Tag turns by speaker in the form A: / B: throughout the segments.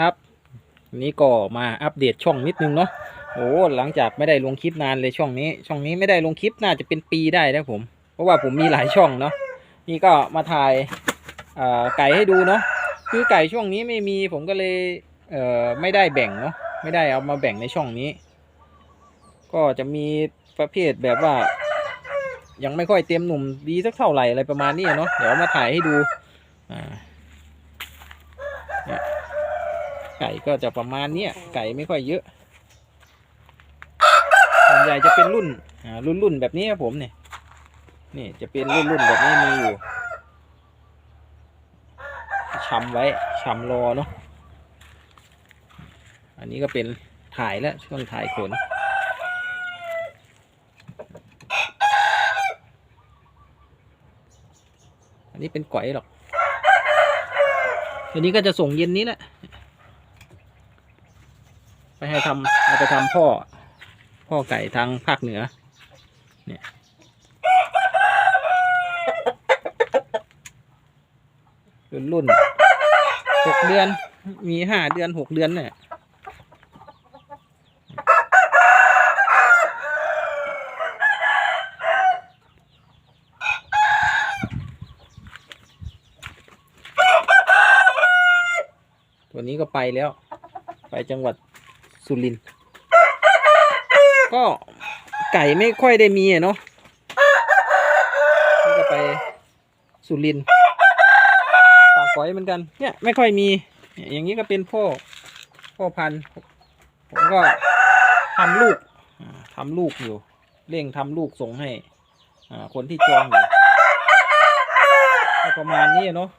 A: ครับนี้ก็มาอัปเดตช่องนิดนึงเนาะโอ้หลังจากไม่ได้ลงคลิปนานเลยช่องนี้ ช่องนี้ไม่ได้ลงคลิปน่าจะเป็นปีได้นะผม เพราะว่าผมมีหลายช่องเนาะนี่ก็มาถ่ายไก่ให้ดูเนาะคือไก่ช่วงนี้ไม่มีผมก็เลยเอ่อไม่ได้แบ่งเนาะไม่ได้เอามาแบ่งในช่องนี้ ก็จะมีประเภทแบบว่า ยังไม่ค่อยเต็มหนุ่มดีสักเท่าไหร่อะไรประมาณนี้เนาะเดี๋ยวมาถ่ายให้ดูอ่า ไก่ก็จะประมาณเนี้ยไก่ไม่ค่อยเยอะส่วนใหญ่จะเป็นรุ่นอ่ารุ่นรุ่นแบบนี้ครับผมเนี่ยนี่จะเป็นรุ่นรุ่นแบบนี้มีอยู่ชำไว้ชำรอเนาะอันนี้ก็เป็นถ่ายแล้วช่วงถ่ายขนอันนี้เป็นก๋อยหรอกอันนี้ก็จะส่งเย็นนี้แหละ ไปให้ทำเอาไปทำพ่อ พ่อไก่ทางภาคเหนือ เนี่ยรุ่นรุ่นหกเดือน มีห้าเดือนหกเดือนเนี่ยตัวนี้ก็ไปแล้ว ไปจังหวัด สุรินก็ไก่ไม่ค่อยได้มีเนาะนี่ก็ไปสุรินปากก๋อยเหมือนกัน เนี่ยไม่ค่อยมี อย่างนี้ก็เป็นพ่อพ่อพันธุ์ผมก็ทำลูกทำลูกอยู่ เร่งทำลูกส่งให้คนที่จองอยู่ประมาณนี้เนาะ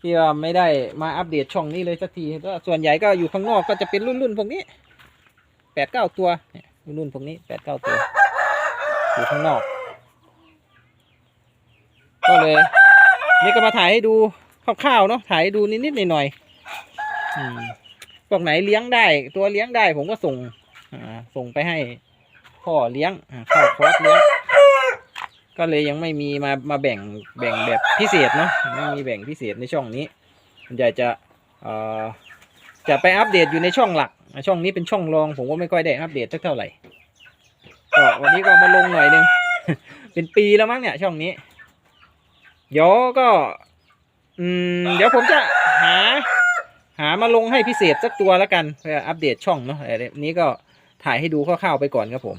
A: ที่ว่าไม่ได้มาอัปเดตช่องนี้เลยสักทีก็ส่วนใหญ่ก็อยู่ข้างนอกก็จะเป็นรุ่นๆพวกนี้ ดเก้าตัวนี่ยรุ่นพวกนี้แปดเก้าตัวอยู่ข้างนอก ก็เลย นี่ก็มาถ่ายให้ดูคร่าวๆเนาะถ่ายให้ดูนิดๆหน่อยๆอืมพวกไหนเลี้ยงได้ ตัวเลี้ยงได้ผมก็ส่งส่งไปให้พ่อเลี้ยงเข้าคอร์สเลี้ยงก็เลยยังไม่มีมามาแบ่งแบ่งแบบพิเศษเนาะไม่มีแบ่งพิเศษในช่องนี้ส่วนใหญ่จะจะไปอัปเดตอยู่ในช่องหลัก ช่องนี้เป็นช่องรอง ผมก็ไม่ค่อยได้อัปเดตสักเท่าไหร่ก็วันนี้ก็มาลงหน่อยหนึง เป็นปีแล้วมั้งเนี่ยช่องนี้ เดี๋ยวก็ อืม เดี๋ยวผมจะหา หามาลงให้พิเศษสักตัวแล้วกันเพื่ออัปเดตช่องเนาะแต่นี้ก็ถ่ายให้ดูคร่าวๆไปก่อนครับผม